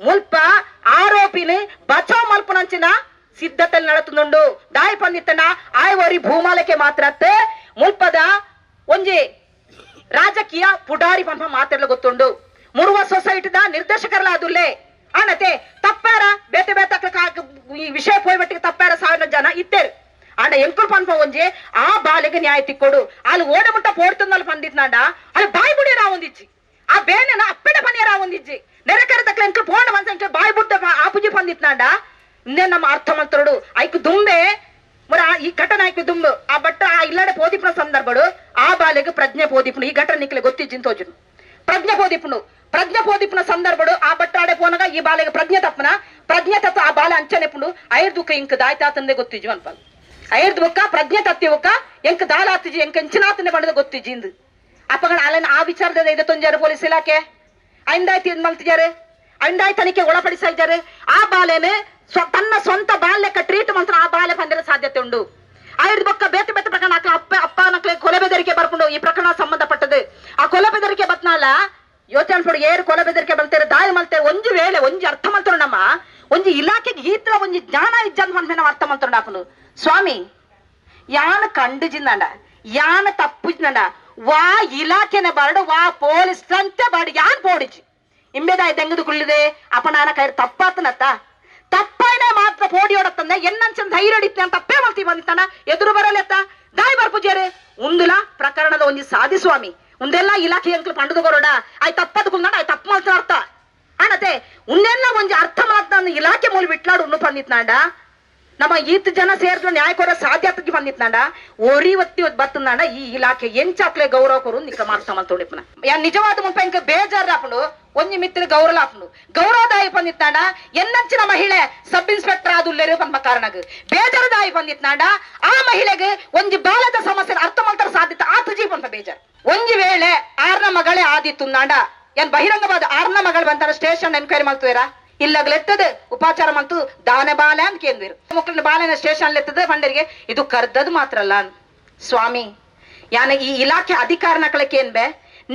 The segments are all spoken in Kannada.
ಮುಲ್ಪ ಆರೋಪಿని ಬಚಾವ್ ಮಲ್ಪನಂಚಿನ ಸಿದ್ಧತೆಲ್ ನಡತುಂಡು ದಾಯಿ ಪಂದಿತ್ತನ ಆಯ್ವರಿ ಭೂಮಾಲಕ್ಕೆ ಮಾತ್ರ ಮುಲ್ಪದ ಒಂಜಿ ರಾಜಕೀಯ ಪುಡಾರಿ ಪಂಪ ಮಾತಾಡಲು ಗೊತ್ತುಂಡು. ಮುರುವ ಸೊಸೈಟಿದ ನಿರ್ದೇಶಕರಲ್ಲ ಅದುಲ್ಲೆ. ಆನತೆ ತಪ್ಪಾರ ಬೇತೆ ಬೇತ ಈ ವಿಷಯ ಹೋಯ್ಬಟ್ಟಿಗೆ ತಪ್ಪಾರ ಸಾವಿರ ಜನ ಇತ್ತೇರು. ಆಂಡ ಎಂಕುಲ್ ಪನ್ಪ ಒಂಜಿ ಆ ಬಾಲೆಗೆ ನ್ಯಾಯ ತಿಕ್ಕೊಡು. ಅಲ್ಲಿ ಓಡಮುಟ್ಟ ಪೋಡ್ತಂದಲ್ಲಿ ಪಂದಿತ್ನಾಂಡ ಅಲ್ಲಿ ಬಾಯಿ ಬುಡಿ ರಾವೊಂದಿಜ್ಜಿ ಆ ಬೇನೆನ ಅಪ್ಪೆಡ ಪನಿಯ ರಾವೊಂದಿಜ್ಜಿ ನೆರೆಕರೆದಕ್ಲೆಂಕ್ ಪೋಂಡ ಮನ್ಸಂಚೆ ಬಾಯ್ ಬುಟ್ಟ ಆಪುಜಿ ಪಂದಿತ್ನಾಂಡ ಇನ್ನೇನ ನಮ್ಮ ಅರ್ಥಮಂತರುಡು ಐಕು ದುಂಬೆ ಮರ ಈ ಘಟನೆ ಆಯ್ಕೆ ದುಂಬು ಆ ಬಟ್ಟ ಆ ಇಲ್ಲಡೆ ಪೋದಿಪುನ ಸಂದರ್ಭಡು ಆ ಬಾಲೆಗೆ ಪ್ರಜ್ಞೆ ಪೋದಿಪುನು ಈ ಘಟನೆ ನಿಕ್ಲೆ ಗೊತ್ತಿಜ್ಜಿನ ತೋಜುನು ಪ್ರಜ್ಞೆ ಪೋದಿಪುನು ప్రజ్ఞ పోదిప్పున సందర్భుడు ఆ బట్టాడే పోనగా ఈ బాలకి ప్రజ్ఞ తప్పన? ప్రజ్ఞ తత్వ ఆ బాల అంచనెప్పుడు? ఐర్దుక ఇంక దాయితాతందే గొత్తిజు అనిపాలి ఐర్దు ఒక్క ప్రజ్ఞ తత్తి ఒక్క ఇంక దాలాతిజి ఇంక ఇంచినాతనే పండుగ గొత్తిజింది అప్పగడ అలానే ఆ విచారద ఏదో తొంజారు పోలీసు ఇలాకే. ಐಂದಾಯ್ತು ಇದ್ ಮಲ್ತಿದ್ದಾರೆ ಐಂದಾಯ್ ತನಿಖೆ ಒಳಪಡಿಸ್ತಾ ಇದ್ದಾರೆ. ಆ ಬಾಲೆನೆ ತನ್ನ ಸ್ವಂತ ಬಾಲ್ಯಕ್ಕೆ ಟ್ರೀಟ್ ಮಾಡ್ತಾರೆ ಆ ಬಾಲ್ಯ ಬಂದಿರೋ ಸಾಧ್ಯತೆ ಉಂಡು ಆಯುರ್ದ ಬೊಕ್ಕ ಬೇತೆ ಬೇತೆ ಪ್ರಕರಣ ಅಪ್ಪ ಅಪ್ಪ ನಕ್ಲೆ ಕೊಲೆ ಬೆದರಿಕೆ ಬರ್ಕೊಂಡು ಈ ಪ್ರಕರಣ ಸಂಬಂಧಪಟ್ಟದ್ದು. ಆ ಕೊಲೆ ಬೆದರಿಕೆ ಬತ್ನಾಲ ಯೋಚನೆ ಪಡು ಏರು ಕೊಲೆ ಬೆದರಿಕೆ ಬಲ್ತೇರೆ ದಾಯ ಮಲ್ತೆ ಒಂಜಿ ವೇಳೆ ಒಂಜಿ ಅರ್ಥ ಮಂತ್ರ ನಮ್ಮ ಒಂಜಿ ಇಲಾಖೆಗೆ ಈತ್ರ ಒಂಜಿ ಜ್ಞಾನ ಇಜ್ಜನ್ ಮಂತ್ ನಾವು ಅರ್ಥ ಆಪನು ಸ್ವಾಮಿ, ಯಾನ ಕಂಡು ಕಂಡಿಜಿಂದಂಡ ಯಾನ ತಪ್ಪು వా ವಾ ಇಲಾಖೆನ ಬಾರಡು, ವಾ ಪೊಲೀಸ್? ಸಂತೆ ಬಾಡು ಯಾನ್ ಪೋಡಿಜಿ ಇಂಬೆದಾಯಿ ತೆಗೆದುಕೊಳ್ಳಿದೆ ಅಪನಾನ ಕೈ ತಪ್ಪಾತನತ್ತ? ತಪ್ಪಾಯ್ನ ಮಾತ್ರ ಪೋಡಿಯೋಡತ್ತಂದ ಎನ್ನಂಚನ್ ಧೈರ್ಯ ಹಿಡಿತ್ತೆ ತಪ್ಪೇ ಮಾಡ್ತೀವಿ ಬಂದಿತ್ತಾನ ಎದುರು ಬರಲೆತ್ತ ದಾಯಿ ಬರ್ಪೂಜಾರೆ ಉಂದುಲ ಪ್ರಕರಣದ ಒಂಜಿ ಸಾಧಿಸ್ವಾಮಿ ಒಂದೆಲ್ಲ ಇಲಾಖೆ ಅಂಕಲ್ ಪಂಡದು ಬರೋಡ ಆಯ್ ತಪ್ಪದ ಕುಂದಾಡ ಆಯ್ ತಪ್ಪು ಮಾಡ್ತಾನ ಅರ್ಥ ಅಣತೆ ಉನ್ನೆಲ್ಲ ಒಂಜಿ ಅರ್ಥ ಮಾಡ್ತಾನ ಇಲಾಖೆ ಮೂಲ ಬಿಟ್ಲಾಡು ಉಣ್ಣು ಪಂದಿತ್ನಾಡ ನಮ್ಮ ಈತ ಜನ ಸೇರಿದ್ರು ನ್ಯಾಯ ಕೊಡೋ ಸಾಧ್ಯತೆಗೆ ಬಂದಿತ್ನಾಂಡ ಒರಿ ಒತ್ತಿ ಬತ್ತನಾಂಡ ಈ ಇಲಾಖೆ ಎಂಚಾಕ್ಲೆ ಗೌರವ ಕೊರು ನಿಕ್ಕ ಮಾಡ್ತಾ ಮಲ್ತೋಡಿಪ್ಪನ ಯಾ ನಿಜವಾದ ಮುಂಪ ಇಂಕ ಬೇಜಾರ್ ಹಾಕೊಂಡು ಒಂಜಿ ಮಿತ್ರ ಗೌರವ ಹಾಕೊಂಡು ಗೌರವದಾಯಿ ಬಂದಿತ್ತಾಂಡ ಎನ್ನಂಚಿನ ಮಹಿಳೆ ಸಬ್ ಇನ್ಸ್ಪೆಕ್ಟರ್ ಆದುಲ್ಲೇರು ಬಂದ ಕಾರಣಗ್. ಬೇಜಾರದಾಯಿ ಬಂದಿತ್ತಾಂಡ ಆ ಮಹಿಳೆಗೆ ಒಂಜಿ ಬಾಲದ ಸಮಸ್ಯೆ ಅರ್ಥ ಮಾಡ್ತಾರ ಸಾಧ್ಯತೆ. ಆತ ಜೀವನ ಬೇಜಾರ್. ಒಂಜಿ ವೇಳೆ ಆರ್ನ ಮಗಳೇ ಆದಿತ್ತು ನಾಂಡ. ಏನ್ ಬಹಿರಂಗವಾದ ಆರ್ನ ಮಗಳು ಬಂತಾರ ಸ್ಟೇಷನ್ ಎನ್ಕ್ವೈರಿ ಮಾಡ್ತೀರಾ ಇಲ್ಲಗ್ಲೆತ್ತದ. ಉಪಚಾರ ಮಂತು ದಾನ ಬಾಲ ಅಂತ ಕೇಂದ್ವಿರು ಮಕ್ಕಳನ್ನ ಬಾಲನ ಸ್ಟೇಷನ್ ಎತ್ತದ, ಬಂಡರಿಗೆ. ಇದು ಕರ್ದದ್ ಮಾತ್ರ ಅಲ್ಲ ಸ್ವಾಮಿ, ಯಾನ ಈ ಇಲಾಖೆ ಅಧಿಕಾರ ನಕಲಕ್ಕೆ ಏನ್ ಬೇ?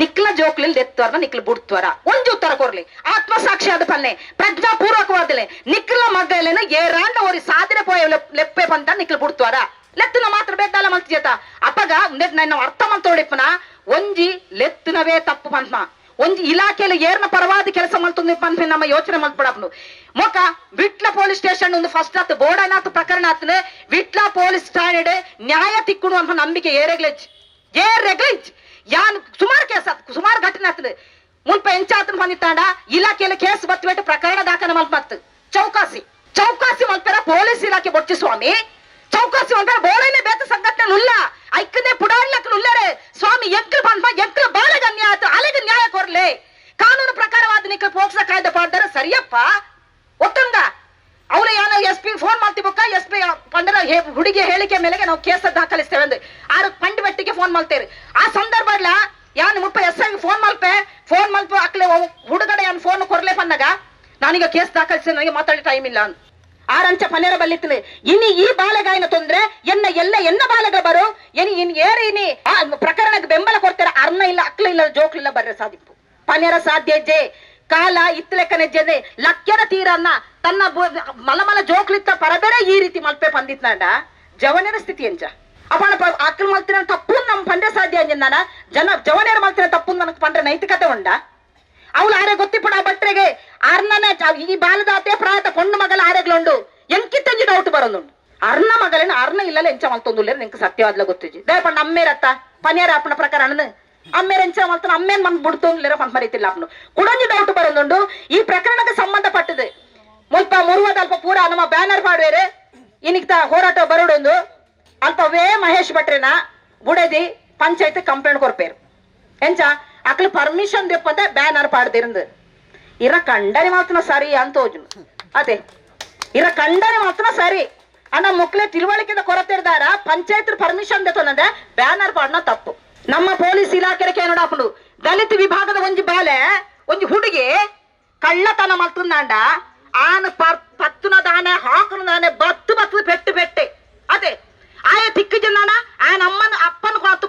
ನಿಕ್ಲ ಜೋಕ್ಲಿಲ್ ಎತ್ತುವರ್ನ ನಿಕ್ಲ ಬುಡ್ತವರ. ಒಂಜು ಉತ್ತರ ಕೊರ್ಲಿ ಆತ್ಮಸಾಕ್ಷಿ ಆದ ಪನ್ನೆ. ಪ್ರಜ್ಞಾಪೂರ್ವಕವಾದಲೆ ನಿಕ್ಲ ಮಗ್ಗಲೇನ ಏರಾಂಡ ಒರಿ ಸಾಧನೆ ಪೋಯ ಲೆಪ್ಪೆ ಬಂತ ನಿಕ್ಲ ಬುಡ್ತವರ. ಲೆತ್ತನ ಮಾತ್ರ ಬೇಕಲ್ಲ ಮಲ್ತಿಜೇತ. ಅಪ್ಪಗ ಅಪಗ ನನ್ನ ಅರ್ಥ ಮಂತೋಡಿಪ್ಪನ ಒಂಜಿ ಲೆತ್ತನವೇ ತಪ್ಪು ಪಂತ್ಮ. ಒಂಜಿ ಇಲಾಖೆಯಲ್ಲಿ ಏರ್ನ ಪರವಾದ ಕೆಲಸ ಮಲ್ತುಂದು ಪಂಪೆ ನಮ್ಮ ಯೋಚನೆ ಮಾಡ್ಬಿಡಪ್ನು. ಮೊಕ ವಿಟ್ಲ ಪೊಲೀಸ್ ಸ್ಟೇಷನ್ ಒಂದು ಫಸ್ಟ್ ಆತ್, ಬೋಡನಾಥ ಪ್ರಕರಣ ಆತ್ನೆ, ವಿಟ್ಲ ಪೊಲೀಸ್ ಠಾಣೆಡೆ ನ್ಯಾಯ ತಿಕ್ಕುಡು ಅಂತ ನಂಬಿಕೆ ಏರೆಗ್ಲೆಜ್ ಏರೆಗ್ಲೆಜ್ ಯಾನ್ ಸುಮಾರು ಕೇಸ್ ಆತ್, ಸುಮಾರು ಘಟನೆ ಆತ್ಲೆ ಮುನ್ಪ ಎಂಚಾತನ ಬಂದಿತ್ತಾಂಡ, ಇಲಾಖೆಯಲ್ಲಿ ಕೇಸ್ ಬತ್ಬಿಟ್ಟು ಪ್ರಕರಣ ದಾಖಲೆ ಮಲ್ಪತ್ತು ಚೌಕಾಸಿ ಚೌಕಾಸಿ ಮಲ್ಪರ ಪೊಲೀಸ್ ಇಲಾಖೆ ಬೊಚ್ಚಿ ಸ್ವಾಮಿ ಚೌಕಾಸಿ ಮಲ್ಪರ ಬೋಳನೆ ಬೇತ ಸಂಘಟನೆ ಉಲ್ಲ ಐಕ್ನೆ ಸ್ವಾಮಿ ಎಂಕ್ಲು ಬಂದ್ಮ ಎಂಕ್ಲು ಬಾಲಗ ನ್ಯಾಯ ಆತು ಅಲೆಗೆ ನ್ಯಾಯ ಕೊರ್ಲೆ ಕಾನೂನು ಪ್ರಕಾರವಾದ ನಿಕ್ಕ ಪೋಕ್ಸ ಕಾಯ್ದೆ ಪಾಡ್ದಾರ ಸರಿಯಪ್ಪ. ಒತ್ತಂಗ ಅವಳು ಏನೋ ಎಸ್ ಪಿ ಫೋನ್ ಮಾಡ್ತೀವಕ್ಕ ಎಸ್ ಪಿ ಪಂಡರ ಹುಡುಗಿ ಹೇಳಿಕೆ ಮೇಲೆಗೆ ನಾವು ಕೇಸ ದಾಖಲಿಸ್ತೇವೆ ಅಂದ್ರೆ ಆರು ಪಂಡ್ ಬೆಟ್ಟಿಗೆ ಫೋನ್ ಮಾಡ್ತೇವೆ ಆ ಸಂದರ್ಭ ಇಲ್ಲ ಯಾನ್ ಮುಪ್ಪ ಎಸ್ ಐ ಫೋನ್ ಮಲ್ಪೆ ಫೋನ್ ಮಾಡ್ಪ ಅಕ್ಲೆ ಹುಡುಗಡೆ ಯಾನ್ ಫೋನ್ ಕೊರ್ಲೆ ಬಂದಾಗ ನಾನೀಗ ಕೇಸ್ ದಾಖಲಿಸಿ ನನಗೆ ಮಾತಾಡಿ ಟೈಮ್ ಇಲ್ಲ ಅಂತ ಆರಂಚ ಪನೇರ ಬಲ್ಲಿತ್ತಲೆ ಇನಿ ಈ ಬಾಲಗಾಯನ ತೊಂದ್ರೆ, ಎನ್ನ ಎಲ್ಲ ಎನ್ನ ಬಾಲಗ ಬರೋ, ಎನಿ ಇನ್ ಏರಿ ಇನಿ, ಆ ಪ್ರಕರಣಕ್ಕೆ ಬೆಂಬಲ ಕೊಡ್ತಾರೆ? ಅರ್ನ ಇಲ್ಲ, ಅಕ್ಲ ಇಲ್ಲ ಜೋಕ್ಲಿಲ್ಲ ಬರ್ರೆ ಸಾಧಿಪ್ಪು. ಪನೇರ ಸಾಧ್ಯ ಜೆ ಕಾಲ ಇತ್ತಲೆಕ್ಕನ ಹೆಜ್ಜೆ ಲಕ್ಯರ ತೀರನ್ನ ತನ್ನ ಮಲಮಲ ಜೋಕ್ಲಿತ್ತ ಪರಬೇರೆ ಈ ರೀತಿ ಮಲ್ಪೆ ಪಂದಿತ್ನಾಂಡ ಜವನರ ಸ್ಥಿತಿ ಎಂಜ. ಅಪಣ ಅಕ್ಕಲ್ ಮಲ್ತಿನ ತಪ್ಪು ನಮ್ ಪಂಡ್ರೆ ಸಾಧ್ಯ ಅಂಜನ ಜನ ಜವನೇರ ಮಲ್ತಿನ ತಪ್ಪು ನನಗೆ ಪಂಡ್ರೆ ನೈತಿಕತೆ ಉಂಡ. ಅವಳು ಆರೆ ಗೊತ್ತಿಪ್ಪಡ ಬಟ್ರೆಗೆ ಚ- ಈ ಬಾಲದ ಅದೇ ಪ್ರಾಯತ ಪೊಣ್ಣು ಮಗಲ ಆರೆಗ್ಲುಂಡು ಎಂಕಿತ್ತಂಜಿ ಡೌಟ್ ಬರೋದುಂಡು ಅರ್ನ ಮಗಲೇನ ಅರ್ಣ ಇಲ್ಲಲ್ಲ ಎಂಚ ಮಲ್ತೊಂದುಲ್ಲೇರ ನಿಂಗೆ ಸತ್ಯವಾದ್ಲ ಗೊತ್ತಿಜಿ ದೇ ಪಂಡ ಅಮ್ಮೇರತ್ತ ಪನಿಯರ ಅಪ್ಪನ ಪ್ರಕರಣ ಅಮ್ಮೇರ ಎಂಚ ಮಲ್ತಾನ, ಅಮ್ಮೇನ್ ಮನ್ ಬಿಡ್ತೊಂದ್ಲೇರ ಪಂಡ್ ಮರಿತಿಲ್ಲ ಅಪ್ಪನು. ಡೌಟ್ ಬರೋದುಂಡು ಈ ಪ್ರಕರಣಕ್ಕೆ ಸಂಬಂಧಪಟ್ಟದು ಮುಲ್ಪ ಮುರುವದ ಅಲ್ಪ ಪೂರ ನಮ್ಮ ಬ್ಯಾನರ್ ಪಾಡ್ವೇರೆ. ಇನಿಗ್ತ ಹೋರಾಟ ಬರೋಡೊಂದು. ಅಲ್ಪ ವೇ ಮಹೇಶ್ ಭಟ್ರೆನ ಬುಡದಿ ಪಂಚಾಯತ್ ಕಂಪ್ಲೇಂಟ್ ಕೊರ್ಪೇರು. ಎಂಚ, ಅಕ್ಲು ಪರ್ಮಿಷನ್ ದೆಪ್ಪಂದೆ ಬ್ಯಾನರ್ ಪಾಡ್ದಿರಂದು. ಇರ ಕಂಡನೆ ಮಾತ್ರ ಸರಿ ಅಂತ ಹೋಜುನು ಅದೇ ಇರ ಕಂಡನೆ ಮಾತ್ರ ಸರಿ ಅಣ್ಣ ಮುಕ್ಲೆ ತಿಳುವಳಿಕೆದ ಕೊರತೆ ಇರ್ದಾರ ಪಂಚಾಯತ್ ಪರ್ಮಿಷನ್ ದೆತ್ತೊಂದೆ ಬ್ಯಾನರ್ ಪಾಡ್ನ ತಪ್ಪು ನಮ್ಮ ಪೊಲೀಸ್ ಇಲಾಖೆ ನೋಡಪ್ಪನು ದಲಿತ ವಿಭಾಗದ ಒಂಜಿ ಬಾಲೆ ಒಂಜಿ ಹುಡುಗಿ ಕಳ್ಳತನ ಮಲ್ತುಂದಾಂಡ ಆನ ಪರ್ ಪತ್ತುನ ದಾನೆ ಹಾಕುನ ದಾನೆ ಬತ್ತು ಬತ್ತು ಪೆಟ್ಟು ಪೆಟ್ಟೆ ಅದೇ ಆಯ ತಿಕ್ಕು ಜನ ಆಯನ ಅಮ್ಮನ ಅಪ್ಪನ ಕಾತು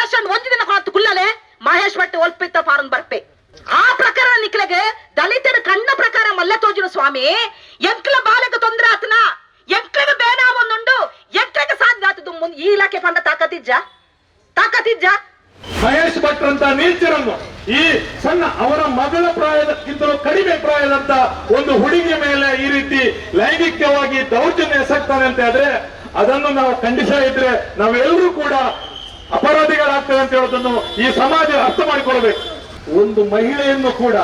ದಾಶನ್ ಒಂದು ದಿನ ಹೊತ್ತು ಕುಲ್ಲಲೆ ಮಹೇಶ್ ಭಟ್ ಒಲ್ಪಿತ್ತ ಫಾರ್ಮ್ ಬರ್ಪೆ. ಆ ಪ್ರಕಾರ ನಿಕ್ಲಗೆ ದಲಿತರ ಕಣ್ಣ ಪ್ರಕಾರ ಮಲ್ಲ ತೋಜಿನ ಸ್ವಾಮಿ, ಎಂಕ್ಲ ಬಾಲಕ ತೊಂದ್ರೆ ಆತನ ಎಂಕ್ಲಗ ಬೇನ ಒಂದುಂಡು, ಎಂಕ್ಲಗ ಸಾಧ್ಯ ಆತದು ಮುಂದೆ ಈ ಇಲಾಖೆ ಪಂಡ ತಾಕತಿಜ್ಜ? ತಾಕತಿಜ್ಜ? ಮಹೇಶ್ ಭಟ್ ಅಂತ ನೀಲ್ತಿರನ್ನು ಈ ಸಣ್ಣ ಅವರ ಮಗಳ ಪ್ರಾಯದಕ್ಕಿಂತಲೂ ಕಡಿಮೆ ಪ್ರಾಯದಂತ ಒಂದು ಹುಡುಗಿ ಮೇಲೆ ಈ ರೀತಿ ಲೈಂಗಿಕವಾಗಿ ದೌರ್ಜನ್ಯ ಎಸಗ್ತಾನೆ ಅಂತ ಹೇಳಿದ್ರೆ ಅದನ್ನು ನಾವು ಖಂಡಿಸ ಇದ್ರೆ ನಾವೆಲ್ಲರೂ ಕೂಡ ಅಪರಾಧಿಗಳಾಗ್ತೇವೆ ಅಂತ ಹೇಳೋದನ್ನು ಈ ಸಮಾಜ ಅರ್ಥ ಮಾಡಿಕೊಳ್ಳಬೇಕು. ಒಂದು ಮಹಿಳೆಯನ್ನು ಕೂಡ,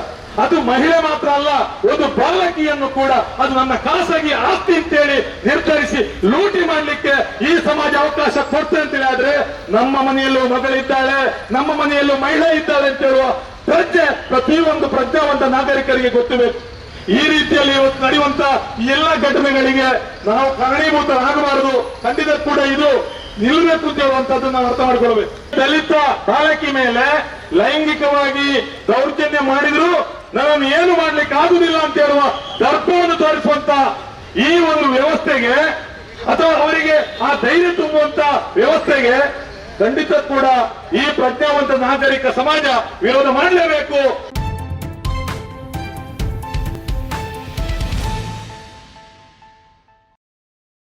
ಅದು ಮಹಿಳೆ ಮಾತ್ರ ಅಲ್ಲ, ಒಂದು ಬಾಲಕಿಯನ್ನು ಕೂಡ ಅದು ನನ್ನ ಖಾಸಗಿ ಆಸ್ತಿ ಅಂತೇಳಿ ನಿರ್ಧರಿಸಿ ಲೂಟಿ ಮಾಡಲಿಕ್ಕೆ ಈ ಸಮಾಜ ಅವಕಾಶ ಕೊಡ್ತದೆ ಅಂತೇಳಿ ಆದ್ರೆ ನಮ್ಮ ಮನೆಯಲ್ಲೂ ಮಗಳಿದ್ದಾಳೆ ನಮ್ಮ ಮನೆಯಲ್ಲೂ ಮಹಿಳೆ ಇದ್ದಾಳೆ ಅಂತ ಹೇಳುವ ಪ್ರಜ್ಞೆ, ಪ್ರತಿಯೊಂದು ಪ್ರಜ್ಞಾವಂತ ನಾಗರಿಕರಿಗೆ ಗೊತ್ತಿರಬೇಕು. ಈ ರೀತಿಯಲ್ಲಿ ಇವತ್ತು ನಡೆಯುವಂತ ಎಲ್ಲ ಘಟನೆಗಳಿಗೆ ನಾವು ಕಾರಣೀಭೂತರಾಗಬಾರದು. ಖಂಡಿತ ಕೂಡ ಇದು ನಿಲ್ಲಬೇಕು ಅಂತ ನಾವು ಅರ್ಥ ಮಾಡ್ಕೊಳ್ಬೇಕು. ದಲಿತ ಬಾಲಕಿ ಮೇಲೆ ಲೈಂಗಿಕವಾಗಿ ದೌರ್ಜನ್ಯ ಮಾಡಿದ್ರು, ನನ್ನನ್ನು ಏನು ಮಾಡ್ಲಿಕ್ಕೆ ಆಗುದಿಲ್ಲ ಅಂತ ಹೇಳುವ ದರ್ಪವನ್ನು ತೋರಿಸುವಂತ ಈ ಒಂದು ವ್ಯವಸ್ಥೆಗೆ ಅಥವಾ ಅವರಿಗೆ ಆ ಧೈರ್ಯ ತುಂಬುವಂತ ವ್ಯವಸ್ಥೆಗೆ ಖಂಡಿತ ಕೂಡ ಈ ಪ್ರಜ್ಞಾವಂತ ನಾಗರಿಕ ಸಮಾಜ ವಿರೋಧ ಮಾಡಲೇಬೇಕು.